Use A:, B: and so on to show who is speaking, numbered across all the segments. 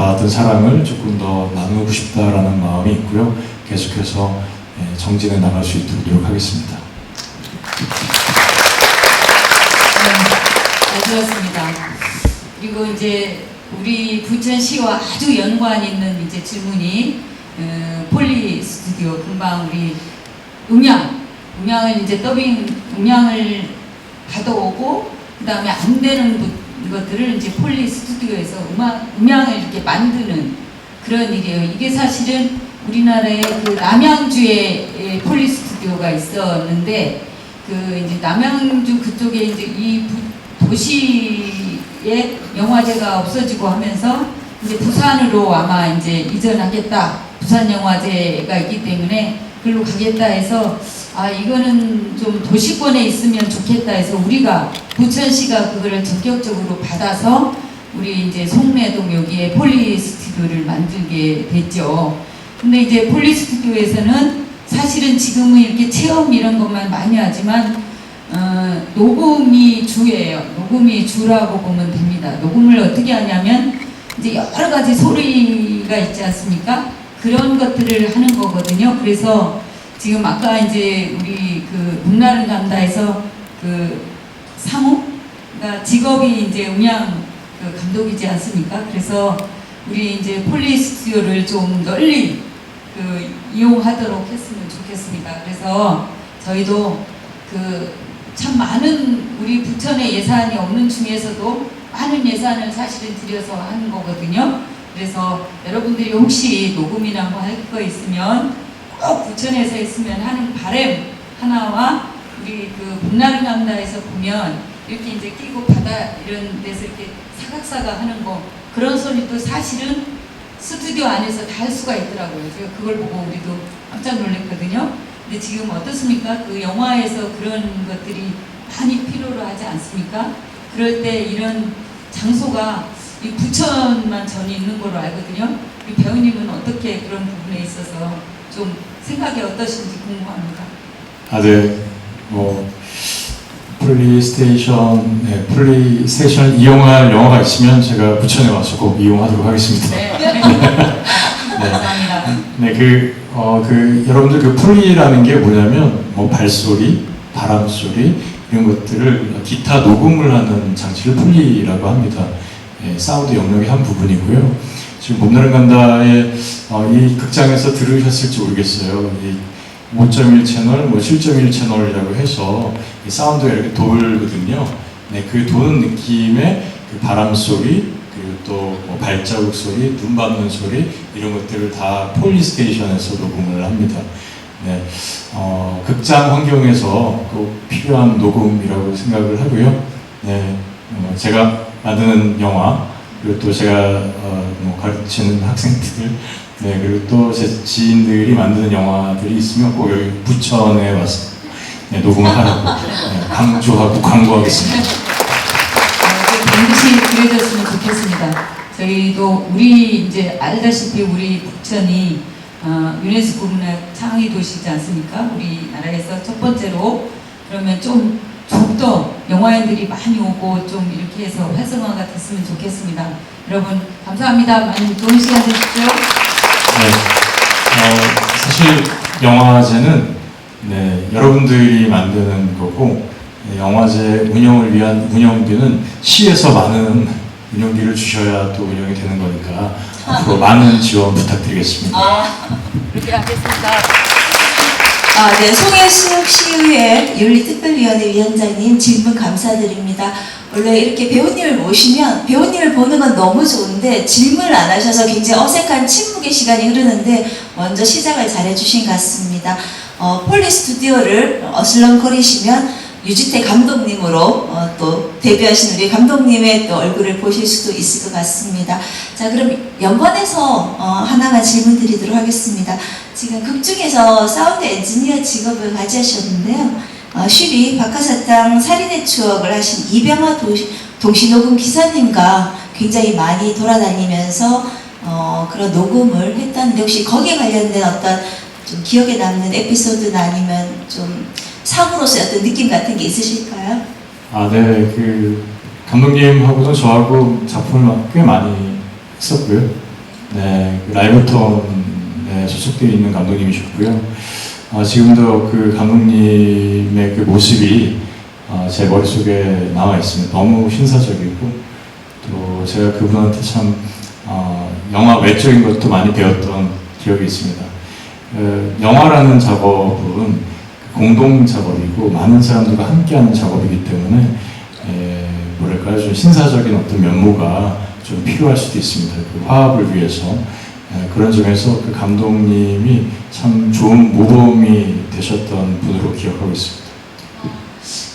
A: 받았던 사랑을 조금 더 나누고 싶다라는 마음이 있고요. 계속해서 예, 정진해 나갈 수 있도록 노력하겠습니다.
B: 네, 잘 들었습니다. 그리고 이제 우리 부천시와 아주 연관 있는 이제 질문이 어, 폴리 스튜디오 금방 우리 음향 음향을 이제 더빙 음향을 가져오고 그 다음에 안 되는 부- 것들을 이제 폴리 스튜디오에서 음악 음향을 이렇게 만드는 그런 일이에요. 이게 사실은 우리나라에 그 남양주에 폴리 스튜디오가 있었는데 그 이제 남양주 그쪽에 이제 이 부- 도시에 영화제가 없어지고 하면서 이제 부산으로 아마 이제 이전하겠다. 부산 영화제가 있기 때문에 글로 가겠다 해서 아 이거는 좀 도시권에 있으면 좋겠다 해서 우리가 부천시가 그거를 전격적으로 받아서 우리 이제 송내동 여기에 폴리 스튜디오를 만들게 됐죠. 근데 이제 폴리 스튜디오에서는 사실은 지금은 이렇게 체험 이런 것만 많이 하지만 어, 녹음이 주예요. 녹음이 주라고 보면 됩니다. 녹음을 어떻게 하냐면 이제 여러 가지 소리가 있지 않습니까? 그런 것들을 하는 거거든요. 그래서 지금 아까 이제 우리 그 북나른 감다에서 그 상호가 직업이 이제 음향 그 감독이지 않습니까? 그래서 우리 이제 폴리 스튜디오를 좀 널리 그 이용하도록 했으면 좋겠습니다. 그래서 저희도 그 참 많은 우리 부천의 예산이 없는 중에서도 많은 예산을 사실은 들여서 하는 거거든요. 그래서 여러분들이 혹시 녹음이나 뭐 할 거 있으면 꼭 부천에서 했으면 하는 바램 하나와 우리 그 봄나른 감다에서 보면 이렇게 이제 끼고 바다 이런 데서 이렇게 사각사각 하는 거 그런 소리도 사실은 스튜디오 안에서 다 할 수가 있더라고요. 제가 그걸 보고 우리도 깜짝 놀랐거든요. 근데 지금 어떻습니까? 그 영화에서 그런 것들이 많이 필요로 하지 않습니까? 그럴 때 이런 장소가 이 부천만 전이 있는 걸로 알거든요. 우리 배우님은 어떻게 그런 부분에 있어서 좀 생각이 어떠신지 궁금합니다.
A: 아, 네. 뭐, 플레이스테이션, 네, 플레이스테이션 이용할 영화가 있으면 제가 부천에 와서 꼭 이용하도록 하겠습니다.
B: 네. 감사합니다.
A: 네, 그, 어, 그, 여러분들 그 풀리라는 게 뭐냐면, 뭐, 발소리, 바람 소리, 이런 것들을 기타 녹음을 하는 장치를 풀리라고 합니다. 예, 사운드 영역의 한 부분이고요. 지금 봄날은 간다의 어, 이 극장에서 들으셨을지 모르겠어요. 이 5.1 채널, 뭐 7.1 채널이라고 해서 이 사운드가 이렇게 돌거든요. 네, 그 도는 느낌의 그 바람 소리, 그리고 또 뭐 발자국 소리, 눈 밟는 소리 이런 것들을 다 폴리스테이션에서 녹음을 합니다. 네, 어, 극장 환경에서 꼭 필요한 녹음이라고 생각을 하고요. 네, 어, 제가 만드는 영화 그리고 또 제가 어, 뭐 가르치는 학생들 네, 그리고 또 제 지인들이 만드는 영화들이 있으면 꼭 여기 부천에 와서 네, 녹음을 하라고 네, 강조하고 광고하겠습니다.
B: 어, 반드시 그려졌으면 좋겠습니다. 저희도 우리 이제 알다시피 우리 부천이 어, 유네스코 문화 창의 도시지 않습니까? 우리나라에서 첫 번째로 그러면 좀 좀더 영화인들이 많이 오고 좀 이렇게 해서 활성화가 됐으면 좋겠습니다. 여러분 감사합니다. 많이 좋은 시간 되십시오.
A: 네, 어, 사실 영화제는 네, 여러분들이 만드는 거고 네, 영화제 운영을 위한 운영비는 시에서 많은 운영비를 주셔야 또 운영이 되는 거니까 앞으로 많은 지원 부탁드리겠습니다.
B: 아, 그렇게 하겠습니다.
C: 아, 네, 송혜숙 시의회 윤리특별위원회 위원장님 질문 감사드립니다. 원래 이렇게 배우님을 모시면 배우님을 보는 건 너무 좋은데 질문을 안 하셔서 굉장히 어색한 침묵의 시간이 흐르는데 먼저 시작을 잘해주신 것 같습니다. 어, 폴리 스튜디오를 어슬렁거리시면 유지태 감독님으로 어, 또 데뷔하신 우리 감독님의 또 얼굴을 보실 수도 있을 것 같습니다. 자, 그럼 연관해서 어, 하나만 질문 드리도록 하겠습니다. 지금 극 중에서 사운드 엔지니어 직업을 가지셨는데요. 어, 쉬리 박하사탕 살인의 추억을 하신 이병화 동시녹음 기사님과 굉장히 많이 돌아다니면서 어, 그런 녹음을 했다는데 혹시 거기에 관련된 어떤 좀 기억에 남는 에피소드나 아니면 좀 사고로서의 어떤 느낌 같은 게 있으실까요?
A: 아, 네, 그 감독님하고도 저하고 작품을 꽤 많이 했었고요. 네, 그 라이브톤에 소속되어 있는 감독님이셨고요. 아, 지금도 그 감독님의 그 모습이 아, 제 머릿속에 남아 있습니다. 너무 신사적이고 또 제가 그분한테 참 아, 영화 외적인 것도 많이 배웠던 기억이 있습니다. 그 영화라는 작업은 공동 작업이고 많은 사람들과 함께하는 작업이기 때문에 에, 뭐랄까요 좀 신사적인 어떤 면모가 좀 필요할 수도 있습니다. 그 화합을 위해서 에, 그런 점에서 그 감독님이 참 좋은 모범이 되셨던 분으로 기억하고 있습니다.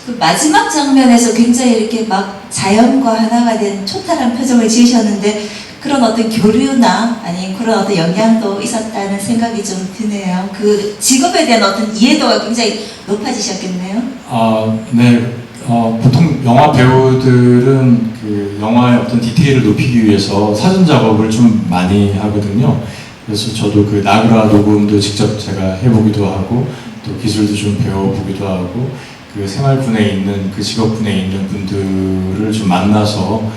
C: 그 마지막 장면에서 굉장히 이렇게 막 자연과 하나가 된 초탈한 표정을 지으셨는데 그런 어떤 교류나 아니면 그런 어떤 영향도 있었다는 생각이 좀 드네요. 그 직업에 대한 어떤 이해도가 굉장히 높아지셨겠네요.
A: 아, 네. 어, 보통 영화 배우들은 그 영화의 어떤 디테일을 높이기 위해서 사전 작업을 좀 많이 하거든요. 그래서 저도 그 나그라 녹음도 직접 제가 해보기도 하고 또 기술도 좀 배워보기도 하고 그 생활분에 있는 그 직업분에 있는 분들을 좀 만나서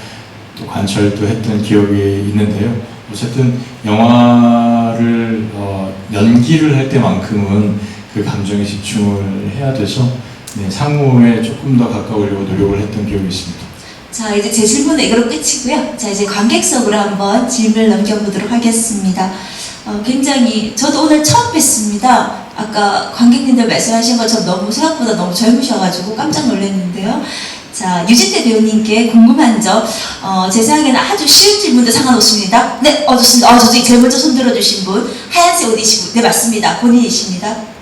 A: 또 관찰도 했던 기억이 있는데요. 어쨌든 영화를 어, 연기를 할 때만큼은 그 감정에 집중을 해야 돼서 네, 상호에 조금 더 가까우려고 노력을 했던 기억이 있습니다.
C: 자, 이제 제 질문은 이거로 끝이고요. 자, 이제 관객석으로 한번 질문을 넘겨보도록 하겠습니다. 어, 굉장히, 저도 오늘 처음 뵀습니다. 아까 관객님들 말씀하신 것처럼 너무 생각보다 너무 젊으셔가지고 깜짝 놀랐는데요. 자, 유진태 배우님께 궁금한 점, 어, 제 생각에는 아주 쉬운 질문도 상관없습니다. 네, 어, 좋습니다. 어, 저기 제일 먼저 손 들어 주신 분, 하얀색 옷 입으신 분, 네, 맞습니다. 본인이십니다.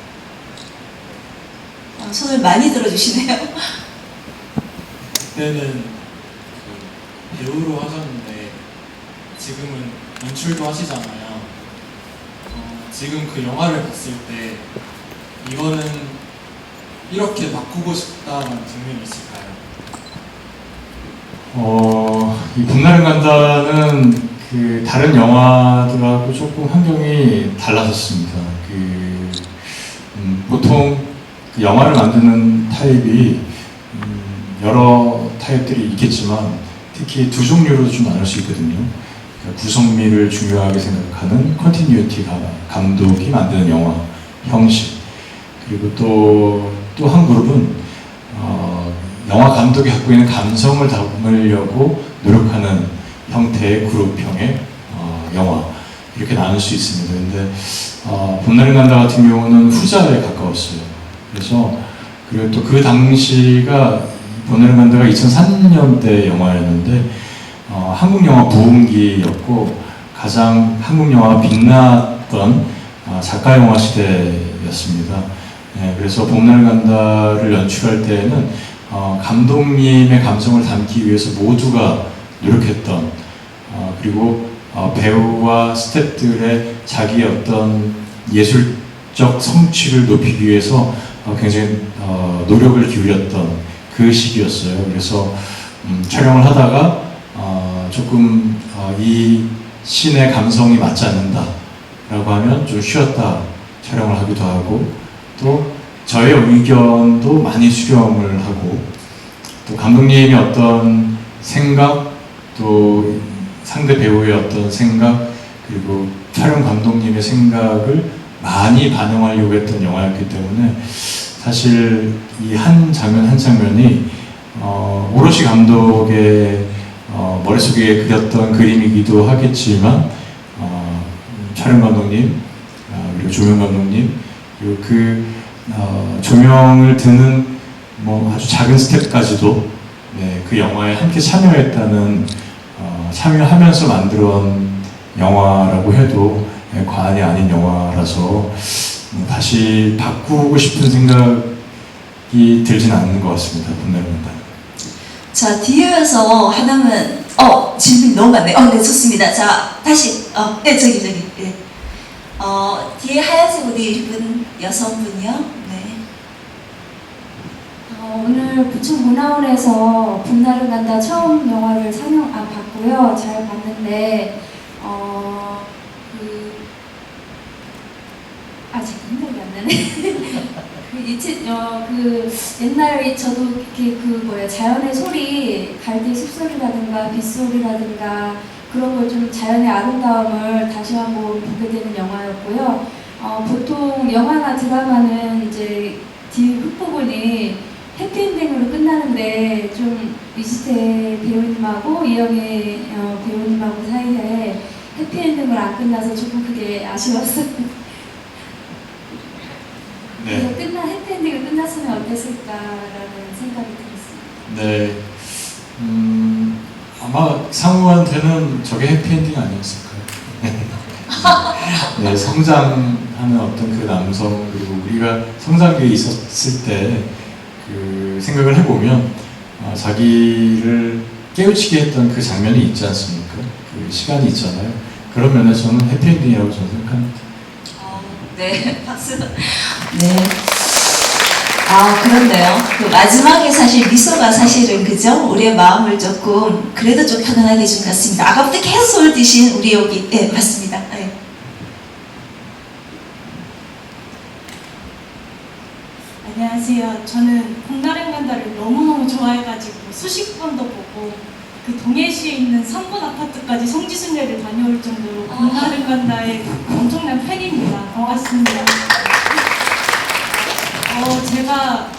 C: 어, 손을 많이 들어주시네요.
D: 그때는 그 배우로 하셨는데 지금은 연출도 하시잖아요. 어, 지금 그 영화를 봤을 때 이거는 이렇게 바꾸고 싶다는 장면이 있을까요?
A: 어, 이 봄날은 간다는 그 다른 영화들하고 조금 환경이 달라졌습니다. 그 음, 보통 그 영화를 만드는 타입이 음, 여러 타입들이 있겠지만 특히 두 종류로 좀 나눌 수 있거든요. 그러니까 구성미를 중요하게 생각하는 컨티뉴티 감독이 만드는 영화 형식 그리고 또 또 한 그룹은 어, 영화 감독이 갖고 있는 감성을 담으려고 노력하는 형태의 그룹형의 어, 영화 이렇게 나눌 수 있습니다. 근데 어, 봄날이 간다 같은 경우는 후자에 가까웠어요. 그래서 그리고 또 그 당시가 간다가 2003년대 영화였는데 어, 한국 영화 부흥기였고 가장 한국 영화가 빛났던 어, 작가 영화 시대였습니다. 네, 그래서 봄날 간다를 연출할 때에는 어, 감독님의 감성을 담기 위해서 모두가 노력했던 어, 그리고 어, 배우와 스태프들의 자기의 어떤 예술적 성취를 높이기 위해서 어, 굉장히 어, 노력을 기울였던 그 시기였어요. 그래서 음, 촬영을 하다가 어, 조금 어, 이 신의 감성이 맞지 않는다라고 하면 좀 쉬었다 촬영을 하기도 하고 또 저의 의견도 많이 수렴을 하고 또 감독님의 어떤 생각 또 상대 배우의 어떤 생각 그리고 촬영 감독님의 생각을 많이 반영하려고 했던 영화였기 때문에 사실 이 한 장면 한 장면이 어, 오롯이 감독의 어, 머릿속에 그렸던 그림이기도 하겠지만 어, 촬영 감독님 아, 그리고 조명 감독님 그리고 그 어, 조명을 드는 뭐 아주 작은 스텝까지도 네, 그 영화에 함께 참여했다는 어, 참여하면서 만들어온 영화라고 해도 네, 과언이 아닌 영화라서 음, 다시 바꾸고 싶은 생각이 들진 않는 것 같습니다. 봄날입니다.
C: 자, 뒤에서 하나만, 어, 질문이 너무 많네요. 어, 네, 좋습니다. 자, 다시, 어, 네, 저기, 저기, 네. 어, 뒤에 하얀색 옷 입은 여성분이요? 네.
E: 어, 오늘 부천 문화원에서 봄날은 간다 처음 영화를 상영 아 봤고요. 잘 봤는데 어, 그 아직 생각이 안 나네. 그 이치 어 그 옛날에 저도 이렇게 그 뭐야 자연의 소리 갈대 숲소리라든가 빗소리라든가 그런 걸 좀 자연의 아름다움을 다시 한번 보게 되는 영화였고요. 어, 보통 영화나 드라마는 이제 뒤 흑부분이 해피엔딩으로 끝나는데 좀 이지태 배우님하고 이영애 어, 배우님하고 사이에 해피엔딩으로 안 끝나서 조금 그게 아쉬웠어요.
A: 네.
E: 그래서 끝나 해피엔딩을 끝났으면 어땠을까라는 생각이 들었어요.
A: 네. 음, 아마 상우한테는 저게 해피엔딩 아니었을까요? 네, 성장하는 어떤 그 남성 그리고 우리가 성장기에 있었을 때 그 생각을 해보면 어, 자기를 깨우치게 했던 그 장면이 있지 않습니까? 그 시간이 있잖아요. 그런 면에서는 해피엔딩이라고 저는 생각합니다.
C: 어, 네, 박수. 네. 아, 그런데요. 그 마지막에 사실 미소가 사실은 그죠? 우리의 마음을 조금 그래도 좀 편안하게 해준 것 같습니다. 아까부터 계속 손을 드신 우리 여기, 예, 맞습니다. 예.
F: 안녕하세요. 저는 봄날은 간다를 너무너무 좋아해가지고 수십 번도 보고 그 동해시에 있는 삼분 아파트까지 성지순례를 다녀올 정도로 봄날은 간다의 엄청난 팬입니다. 반갑습니다. 어, 제가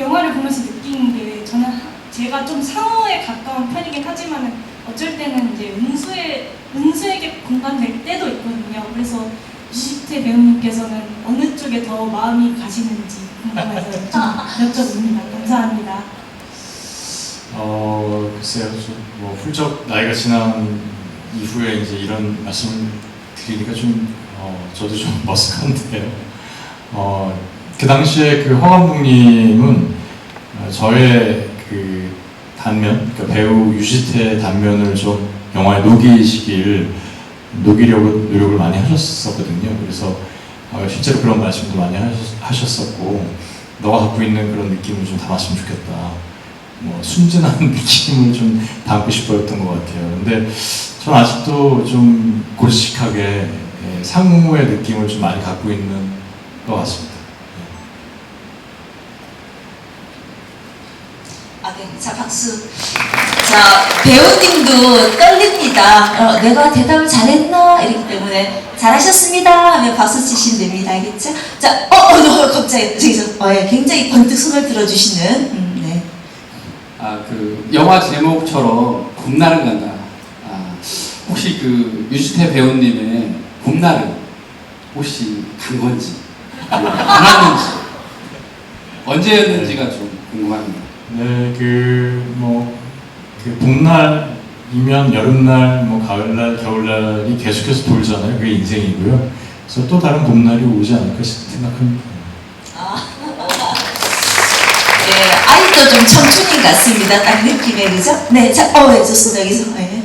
F: 영화를 보면서 느낀 게 저는 하- 제가 좀 상어에 가까운 편이긴 하지만 어쩔 때는 이제 은수에 은수에게 공감될 때도 있거든요. 그래서 유식태 배우님께서는 어느 쪽에 더 마음이 가시는지 궁금해서 좀 여쭤봅니다. 감사합니다.
A: 어, 글쎄요, 좀뭐 훌쩍 나이가 지난 이후에 이제 이런 말씀을 드리니까 좀, 어, 저도 좀 머쓱한데요. 어, 그 당시에 그 허감독님은 어, 저의 그 단면, 그러니까 배우 유지태의 단면을 좀 영화에 녹이시길, 녹이려고 노력을 많이 하셨었거든요. 그래서 어, 실제로 그런 말씀도 많이 하셨, 하셨 었고, 너가 갖고 있는 그런 느낌을 좀 담았으면 좋겠다. 뭐 순진한 느낌을 좀 담고 싶어했던 것 같아요. 근데 전 아직도 좀 골식하게 예, 상무의 느낌을 좀 많이 갖고 있는 것 같습니다.
C: 아, 네. 자, 박수. 자, 배우님도 떨립니다. 어, 내가 대답을 잘했나? 이렇기 때문에 잘하셨습니다 하면 박수 치시면 됩니다. 알겠죠? 자, 어, 어, 어 갑자기, 저기서, 어, 예, 굉장히 번뜩 손을 들어주시는, 음, 네.
G: 아, 그 영화 제목처럼 봄날은 간다. 아, 혹시 그 유지태 배우님의 봄날은 혹시 간 건지 안 왔는지 언제였는지가 좀 궁금합니다.
A: 네, 그, 뭐, 그 봄날 이면 여름날, 뭐 가을날, 겨울날이 계속해서 돌잖아요. 그게 인생이고요. 그래서 또 다른 봄날이 오지 않을까 생각합니다.
C: 네, 아직도 좀 청춘인 같습니다. 딱 느낌에, 그죠? 네, 자, 어, 네, 좋습니다. 여기서, 네.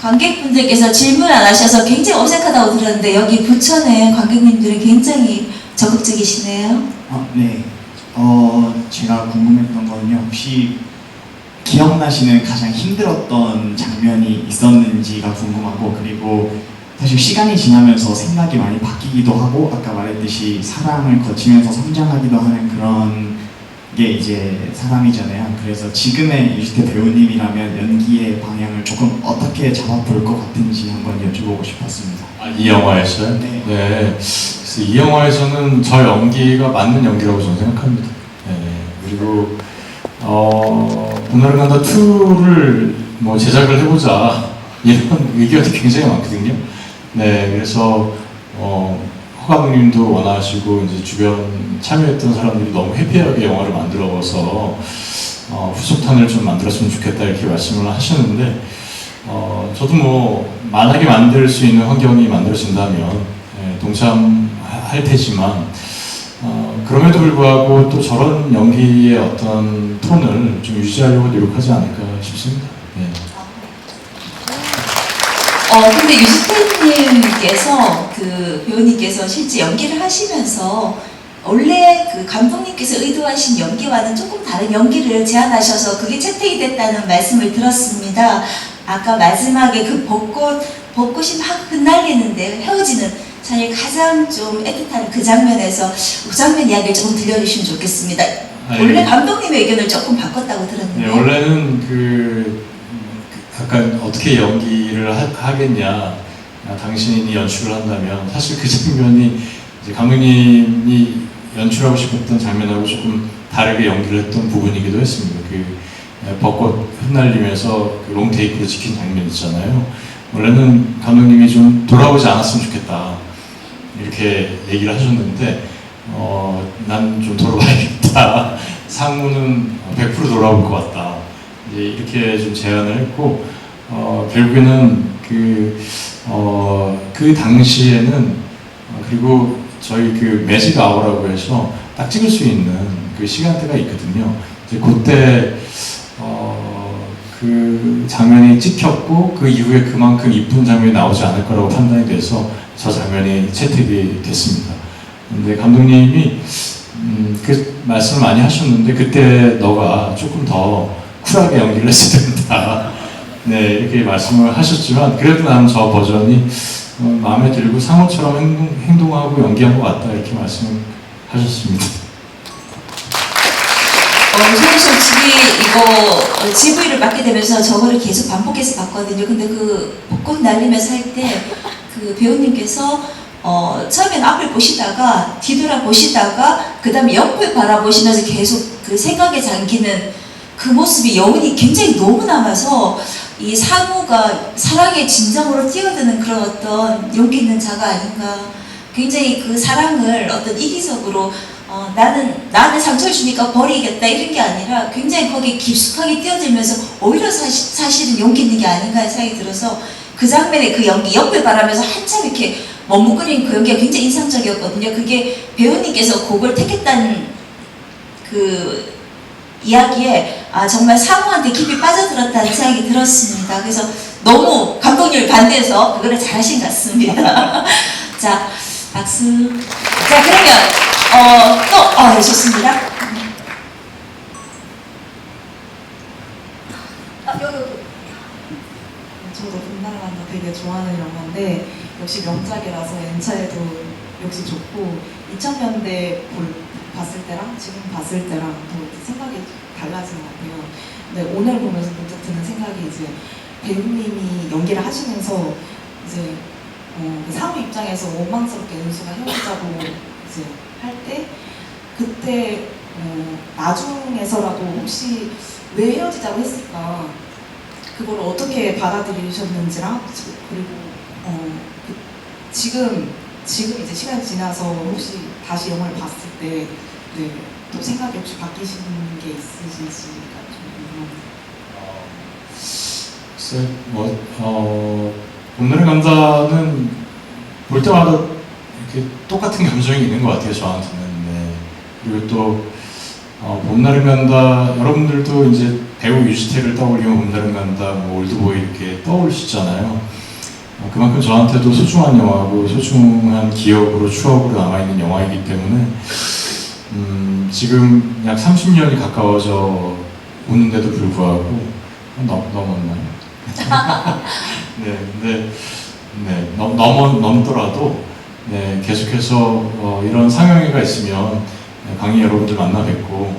C: 관객분들께서 질문 안 하셔서 굉장히 어색하다고 들었는데, 여기 부천의 관객님들은 굉장히 적극적이시네요.
H: 아, 네. 어, 제가 궁금했던 거는요. 혹시 기억나시는 가장 힘들었던 장면이 있었는지가 궁금하고 그리고 사실 시간이 지나면서 생각이 많이 바뀌기도 하고 아까 말했듯이 사랑을 거치면서 성장하기도 하는 그런 게 이제 사람이잖아요. 그래서 지금의 유지태 배우님이라면 연기의 방향을 조금 어떻게 잡아볼 것 같은지 한번 여쭤보고 싶었습니다.
A: 아, 이 영화에서요?
H: 네.
A: 그래서 이 영화에서는 저 연기가 맞는 연기라고 저는 생각합니다. 네. 그리고 어, 봄날은 간다 2를 뭐 제작을 해보자 이런 의견이 굉장히 많거든요. 네, 그래서 어, 허 감독님도 원하시고 이제 주변 참여했던 사람들이 너무 해피하게 영화를 만들어서 어, 후속탄을 좀 만들었으면 좋겠다 이렇게 말씀을 하셨는데 어, 저도 뭐 만약에 만들 수 있는 환경이 만들어진다면 예, 동참할 테지만 어, 그럼에도 불구하고 또 저런 연기의 어떤 톤을 좀 유지하려고 노력하지 않을까 싶습니다. 예.
C: 어, 근데 유지태님께서 그 배우님께서 실제 연기를 하시면서 원래 그 감독님께서 의도하신 연기와는 조금 다른 연기를 제안하셔서 그게 채택이 됐다는 말씀을 들었습니다. 아까 마지막에 그 벚꽃, 벚꽃이 막 흩날리는데 헤어지는 사실 가장 좀 애틋한 그 장면에서 그 장면 이야기를 조금 들려주시면 좋겠습니다.
A: 아니,
C: 원래 감독님의 의견을 조금 바꿨다고 들었는데.
A: 네, 원래는 그 약간 어떻게 연기를 하, 겠냐 당신이 연출을 한다면 사실 그 장면이 감독님이 연출하고 싶었던 장면하고 조금 다르게 연기를 했던 부분이기도 했습니다. 그 에, 벚꽃 흩날리면서 그 롱테이크로 찍힌 장면 있잖아요. 원래는 감독님이 좀 돌아오지 않았으면 좋겠다 이렇게 얘기를 하셨는데 어, 난 좀 돌아봐야겠다. 상무는 100% 돌아올 것 같다. 이제 이렇게 좀 제안을 했고 어, 결국에는 그, 어, 그 당시에는 어, 그리고 저희 그 매직 아워라고 해서 딱 찍을 수 있는 그 시간대가 있거든요. 이제 그때 어, 그 장면이 찍혔고 그 이후에 그만큼 이쁜 장면이 나오지 않을 거라고 판단이 돼서 저 장면이 채택이 됐습니다. 근데 감독님이 음, 그 말씀을 많이 하셨는데 그때 너가 조금 더 쿨하게 연기를 했어야 된다. 네 이렇게 말씀을 하셨지만 그래도 나는 저 버전이 어, 마음에 들고 상호처럼 행동, 행동 하고 연기한 것 같다 이렇게 말씀을 하셨습니다.
C: 어, 저는 솔직히 이거 어, GV를 맡게 되면서 저거를 계속 반복해서 봤거든요. 근데 그 벚꽃 날리면서 할 때 그 배우님께서 어, 처음엔 앞을 보시다가 뒤돌아 보시다가 그 다음에 옆을 바라보시면서 계속 그 생각에 잠기는 그 모습이 여운이 굉장히 너무 남아서 이 상우가 사랑의 진정으로 뛰어드는 그런 어떤 용기 있는 자가 아닌가 굉장히 그 사랑을 어떤 이기적으로 어, 나는 나는 상처를 주니까 버리겠다 이런 게 아니라 굉장히 거기에 깊숙하게 뛰어들면서 오히려 사실, 사실은 용기 있는 게 아닌가 하는 생각이 들어서 그 장면의 그 연기 옆을 바라면서 한참 이렇게 머뭇거리는 그 연기가 굉장히 인상적이었거든요. 그게 배우님께서 곡을 택했다는 그 이야기에 아 정말 상우한테 깊이 빠져들었다는 생각이 들었습니다. 그래서 너무 감독님을 반대해서 그거를 잘하신 것 같습니다. 자 박수. 자 그러면 어 또어 네, 좋습니다. 아, 여기, 여기.
I: 저도 만나 되게 좋아하는 영화인데 역시 명작이라서 N차에도 역시 좋고 2000년대 볼, 봤을 때랑 지금 봤을 때랑 또 생각이 달라진 것 같아요. 근데 오늘 보면서 문득 드는 생각이 이제 배우님이 연기를 하시면서 이제 어, 그 상우 입장에서 원망스럽게 은수가 헤어지자고 이제 할 때 그때 어, 나중에서라도 혹시 왜 헤어지자고 했을까 그걸 어떻게 받아들이셨는지랑 지- 그리고 어, 그- 지금 지금 이제 시간이 지나서 혹시 다시 영화를 봤을 때 네, 또 생각이 혹시 바뀌시는 게 있으신지가 좀 궁금합니다.
A: 글쎄, 뭐, 어, 봄날의 감자는 볼 때마다 이렇게 똑같은 감정이 있는 것 같아요, 저한테는. 네. 그리고 또, 어, 봄날의 간다, 여러분들도 이제 배우 유지태를 떠올리면 봄날의 간다, 뭐, 올드보이 이렇게 떠올리시잖아요. 어, 그만큼 저한테도 소중한 영화고, 소중한 기억으로, 추억으로 남아있는 영화이기 때문에, 음, 지금 약 30년이 가까워져 오는데도 불구하고, 넘, 넘었나요? 네, 근데 네, 넘, 넘, 넘더라도 네, 계속해서 어, 이런 상영회가 있으면 네, 강의 여러분들 만나 뵙고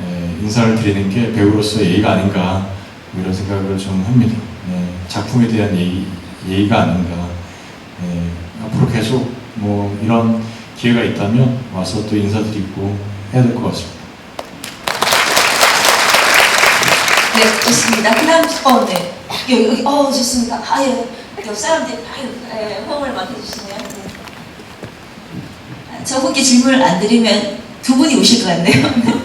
A: 네, 인사를 드리는 게 배우로서의 예의가 아닌가 뭐 이런 생각을 좀 합니다. 네, 작품에 대한 예의, 예의가 아닌가. 네, 앞으로 계속 뭐 이런 기회가 있다면 와서 또 인사드리고 해야 될 것 같습니다.
C: 네, 좋습니다. 그 다음, 어, 네. 여기, 여기, 어, 좋습니다. 아유, 옆 사람들이, 아유, 예, 호응을 막 해주시네요. 네. 아, 저분께 질문을 안 드리면 두 분이 오실 것 같네요.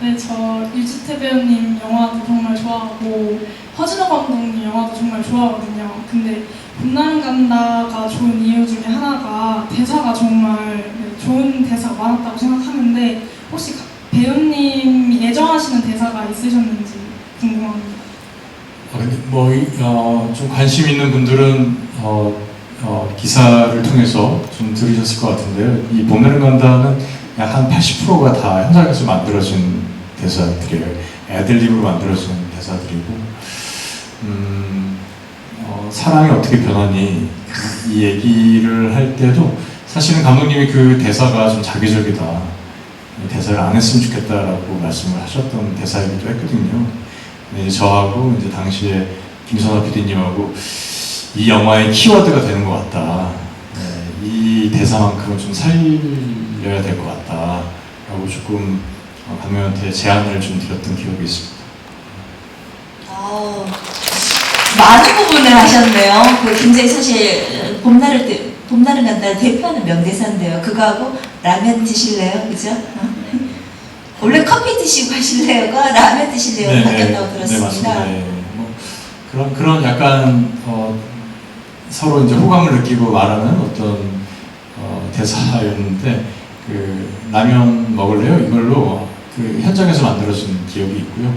F: 네, 저 유지태 배우님 영화도 정말 좋아하고 허진호 감독님 영화도 정말 좋아하거든요. 근데 봄날은 간다가 좋은 이유 중에 하나가 대사가 정말 네, 좋은 대사가 많았다고 생각하는데 혹시 가- 배우님이 애정하시는 대사가 있으셨는지 궁금합니다.
A: 어, 근데 뭐, 이- 어, 좀 관심 있는 분들은, 어, 어, 기사를 통해서 좀 들으셨을 것 같은데요. 이 봄날은 간다는 약 한 80%가 다 현장에서 만들어진 대사들이에요. 애들립으로 만들어진 대사들이고, 음, 어, 사랑이 어떻게 변하니, 이 얘기를 할 때도 사실은 감독님이 그 대사가 좀 자기적이다. 대사를 안 했으면 좋겠다라고 말씀을 하셨던 대사이기도 했거든요. 이제 저하고 이제 당시에 김선아 PD님하고 이 영화의 키워드가 되는 것 같다. 네, 이 대사만큼은 좀 살려야 될 것 같다라고 조금 어, 감독님한테 제안을 좀 드렸던 기억이 있습니다.
C: 아우, 많은 부분을 하셨네요. 그 굉장히 사실 봄날을 때, 봄날은 간다를 대표하는 명대사인데요. 그거하고 라면 드실래요? 그죠? 어? 원래 커피 드시고 하실래요가 라면 드실래요? 바뀌었다고 들었습니다.
A: 네, 맞습니다. 예. 뭐 그런 그런 약간 어, 서로 이제 호감을 느끼고 말하는 어떤 어, 대사였는데 그 라면 먹을래요? 이걸로 그 현장에서 만들어진 기억이 있고요.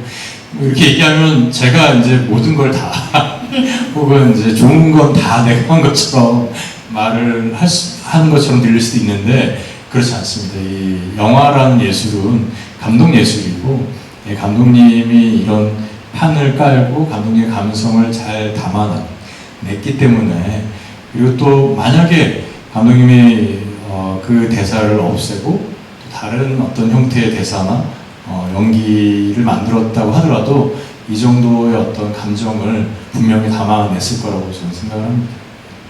A: 뭐 이렇게 얘기하면 제가 이제 모든 걸 다 혹은 이제 좋은 건 다 내가 한 것처럼 말을 할 수, 하는 것처럼 들릴 수도 있는데 그렇지 않습니다. 이 영화라는 예술은 감독 예술이고 예, 감독님이 이런 판을 깔고 감독님의 감성을 잘 담아 냈기 때문에 그리고 또 만약에 감독님이 어, 그 대사를 없애고 또 다른 어떤 형태의 대사나 어, 연기를 만들었다고 하더라도 이 정도의 어떤 감정을 분명히 담아냈을 거라고 저는 생각을 합니다.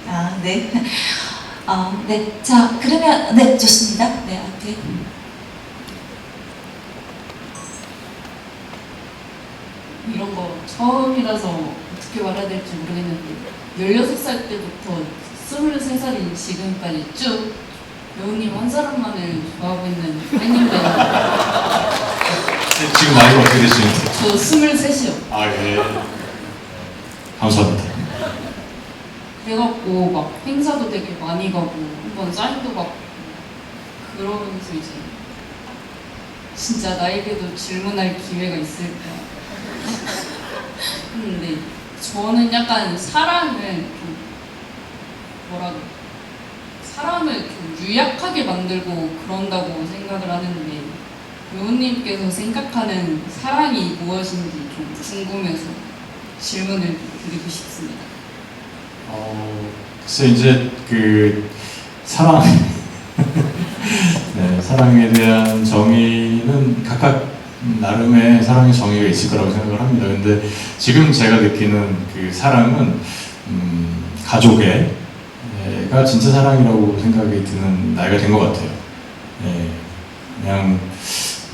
C: 아, 네. 어, 네. 자, 그러면, 네, 좋습니다. 네, 앞에.
B: 이런 거 처음이라서 어떻게 말해야 될지 모르겠는데 16살 때부터 23살인 지금까지 쭉 배우님 한 사람만을 좋아하고 있는 팬인데
A: 지금 나이가 어떻게 되시는지?
B: 저 23이요
A: 아, 예. 감사합니다.
B: 그래갖고 막 행사도 되게 많이 가고 한번 사인도 받고 그러면서 이제 진짜 나에게도 질문할 기회가 있을까 저는 약간 사랑을 좀 뭐라고 사람을 좀 유약하게 만들고 그런다고 생각을 하는데 배우님께서 생각하는 사랑이 무엇인지 좀 궁금해서 질문을 드리고 싶습니다.
A: 어, 글쎄 이제 그 사랑 네, 사랑에 대한 정의는 각각 나름의 사랑의 정의가 있을 거라고 생각을 합니다. 근데 지금 제가 느끼는 그 사랑은 음, 가족애가 진짜 사랑이라고 생각이 드는 나이가 된 것 같아요. 예, 그냥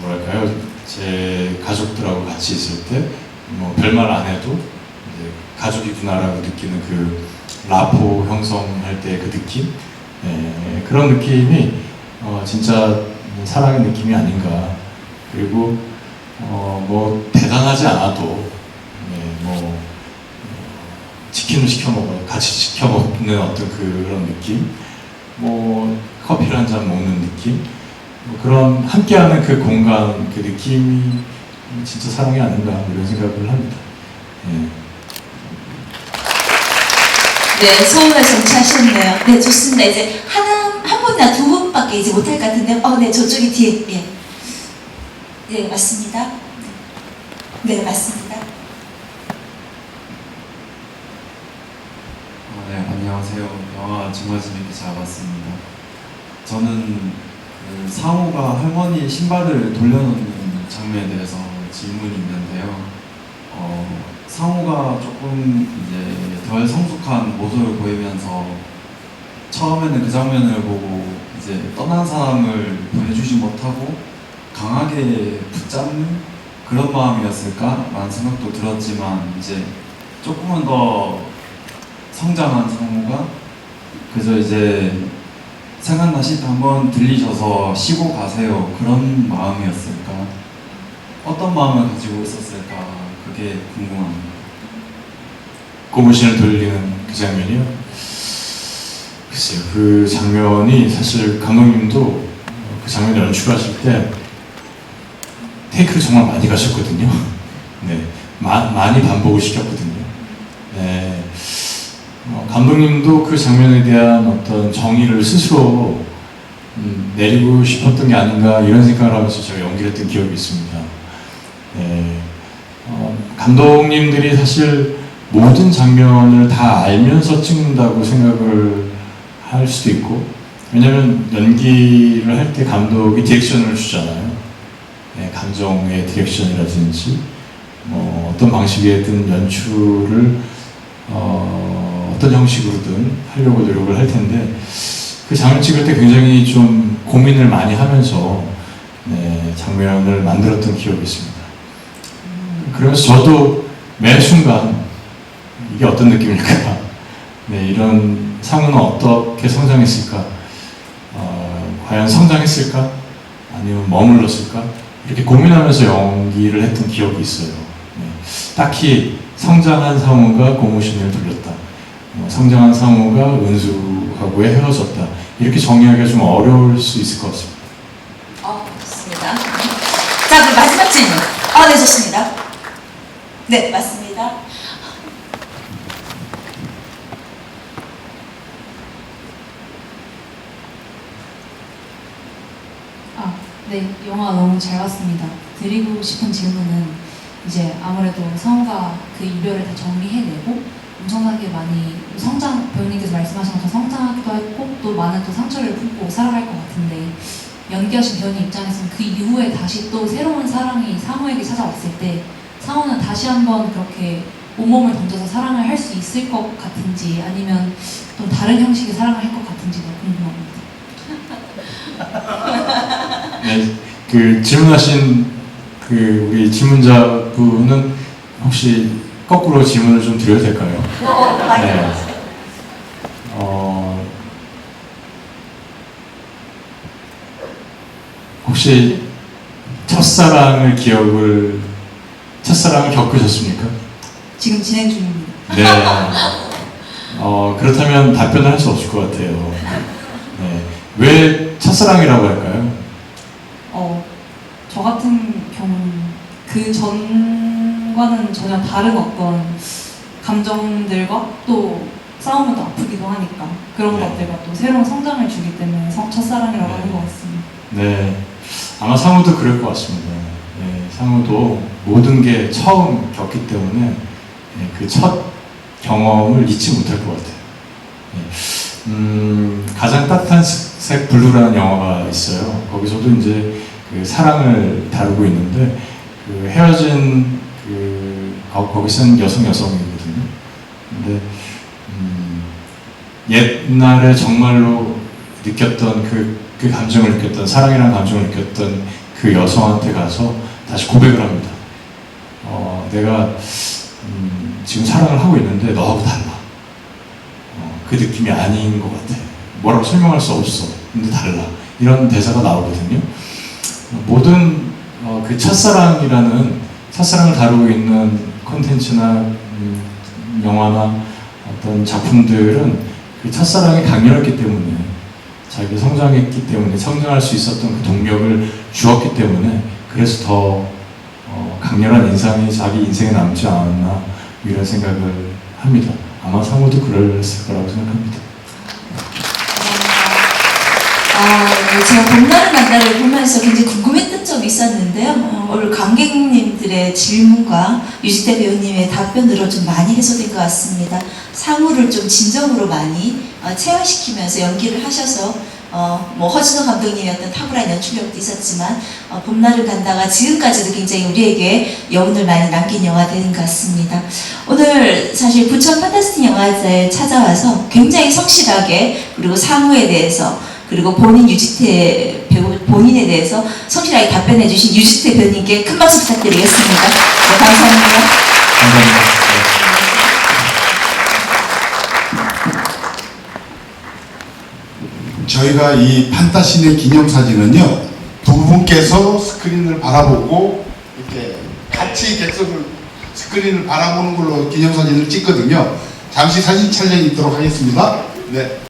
A: 뭐랄까요, 제 가족들하고 같이 있을 때 뭐 별말 안 해도 가족이구나라고 느끼는 그 라포 형성할 때 그 느낌, 예, 그런 느낌이 어, 진짜 사랑의 느낌이 아닌가. 그리고 어, 뭐 대단하지 않아도 예, 뭐 어, 치킨을 시켜 먹어 같이 시켜 먹는 어떤 그런 느낌, 뭐 커피를 한 잔 먹는 느낌, 뭐 그런 함께하는 그 공간 그 느낌이 진짜 사랑이 아닌가 이런 생각을 합니다. 예.
C: 네, 소원을 성취하셨네요. 네, 좋습니다. 이제 하나, 한 분이나 두 분밖에 이제 못할 것 같은데요. 어, 네, 저쪽이 뒤에. 예. 네, 맞습니다. 네, 맞습니다.
J: 아, 네, 안녕하세요. 영화 증거진의 기자 봤습니다. 저는 그 상호가 할머니 신발을 돌려놓는 장면에 대해서 질문이 있는데요. 어, 상호가 조금 이제 덜 성숙한 모습을 보이면서 처음에는 그 장면을 보고 이제 떠난 사람을 보내주지 못하고 강하게 붙잡는 그런 마음이었을까라는 생각도 들었지만 이제 조금은 더 성장한 상호가 그저 이제 생각나실 때 한번 들리셔서 쉬고 가세요 그런 마음이었을까 어떤 마음을 가지고 있었을까 그게 궁금합니다.
A: 고무신을 돌리는 그 장면이요. 글쎄요, 그 장면이 사실 감독님도 그 장면을 연출하실 때 테이크를 정말 많이 가셨거든요. 네, 마, 많이 반복을 시켰거든요. 네, 어, 감독님도 그 장면에 대한 어떤 정의를 스스로 음, 내리고 싶었던 게 아닌가 이런 생각을 하면서 제가 연기를 했던 기억이 있습니다. 네, 어, 감독님들이 사실 모든 장면을 다 알면서 찍는다고 생각을 할 수도 있고 왜냐하면 연기를 할 때 감독이 디렉션을 주잖아요. 네, 감정의 디렉션이라든지 뭐 어떤 방식이든 연출을 어, 어떤 형식으로든 하려고 노력을 할 텐데 그 장면 찍을 때 굉장히 좀 고민을 많이 하면서 네, 장면을 만들었던 기억이 있습니다. 그러면서 저도 매 순간 이게 어떤 느낌일까? 네, 이런 상우는 어떻게 성장했을까? 어, 과연 성장했을까? 아니면 머물렀을까? 이렇게 고민하면서 연기를 했던 기억이 있어요. 네, 딱히 성장한 상우가 고무신을 돌렸다. 뭐 성장한 상우가 은수하고 헤어졌다. 이렇게 정의하기가 좀 어려울 수 있을 것 같습니다.
C: 어, 좋습니다. 자, 그럼 마지막 질문. 어, 네, 좋습니다. 네, 맞습니다.
K: 아, 네, 영화 너무 잘 봤습니다. 드리고 싶은 질문은 이제 아무래도 성우가 그 이별을 다 정리해내고 엄청나게 많이 성장, 배우님께서 말씀하신 것처럼 성장하기도 했고 또 많은 또 상처를 품고 살아갈 것 같은데 연기하신 배우님 입장에서는 그 이후에 다시 또 새로운 사랑이 상우에게 찾아왔을 때 상우는 다시 한번 그렇게 온몸을 던져서 사랑을 할 수 있을 것 같은지 아니면 또 다른 형식의 사랑을 할 것 같은지가 궁금합니다.
A: 네, 그 질문하신 그 우리 질문자 분은 혹시 거꾸로 질문을 좀 드려도 될까요?
C: 어, 많이
A: 네.
C: 들어봤어요.
A: 어, 혹시 첫사랑을 기억을 첫사랑을 겪으셨습니까?
C: 지금 진행 중입니다.
A: 네. 어, 그렇다면 답변을 할 수 없을 것 같아요. 네. 왜 첫사랑이라고 할까요?
K: 어, 저 같은 경우는 그 전과는 전혀 다른 어떤 감정들과 또 싸우면 또 아프기도 하니까 그런
A: 네.
K: 것들과 또 새로운 성장을 주기 때문에 성- 첫사랑이라고
A: 네.
K: 하는 것 같습니다.
A: 네. 아마 상우도 그럴 것 같습니다. 네, 상우도 모든 게 처음 겪기 때문에 그첫 경험을 잊지 못할 것 같아요. 네. 음, 가장 따뜻한 색 블루라는 영화가 있어요. 거기서도 이제 그 사랑을 다루고 있는데 그 헤어진 그 거- 거기 쓴 여성 여성이거든요. 근데 음, 옛날에 정말로 느꼈던 그, 그 감정을 느꼈던 사랑이라는 감정을 느꼈던 그 여성한테 가서 다시 고백을 합니다. 어, 내가 음, 지금 사랑을 하고 있는데 너하고 달라. 어, 그 느낌이 아닌 것 같아. 뭐라고 설명할 수 없어. 근데 달라. 이런 대사가 나오거든요. 모든 어, 그 첫사랑이라는 첫사랑을 다루고 있는 콘텐츠나 음, 영화나 어떤 작품들은 그 첫사랑이 강렬했기 때문에 자기 성장했기 때문에 성장할 수 있었던 그 동력을 주었기 때문에 그래서 더 어, 강렬한 인상이 자기 인생에 남지 않았나 이런 생각을 합니다. 아마 상호도 그랬을 거라고 생각합니다.
C: 아, 네, 제가 봄날은 간다를 보면서 굉장히 궁금했던 점이 있었는데요. 어, 오늘 관객님들의 질문과 유지태 배우님의 답변으로 좀 많이 해소된 것 같습니다. 상우를 좀 진정으로 많이 어, 체화시키면서 연기를 하셔서 어, 뭐 허진호 감독님의 어떤 탁월한 연출력도 있었지만 어, 봄날을 간다가 지금까지도 굉장히 우리에게 여운을 많이 남긴 영화 되는 것 같습니다. 오늘 사실 부천 판타스틱 영화제에 찾아와서 굉장히 성실하게 그리고 상우에 대해서 그리고 본인 유지태 배우 본인에 대해서 성실하게 답변해 주신 유지태 배우님께 큰 박수 부탁드리겠습니다. 네, 감사합니다.
A: 감사합니다.
L: 저희가 이 판타신의 기념사진은요, 두 분께서 스크린을 바라보고 이렇게 같이 객석을 스크린을 바라보는 걸로 기념사진을 찍거든요. 잠시 사진 촬영이 있도록 하겠습니다. 네.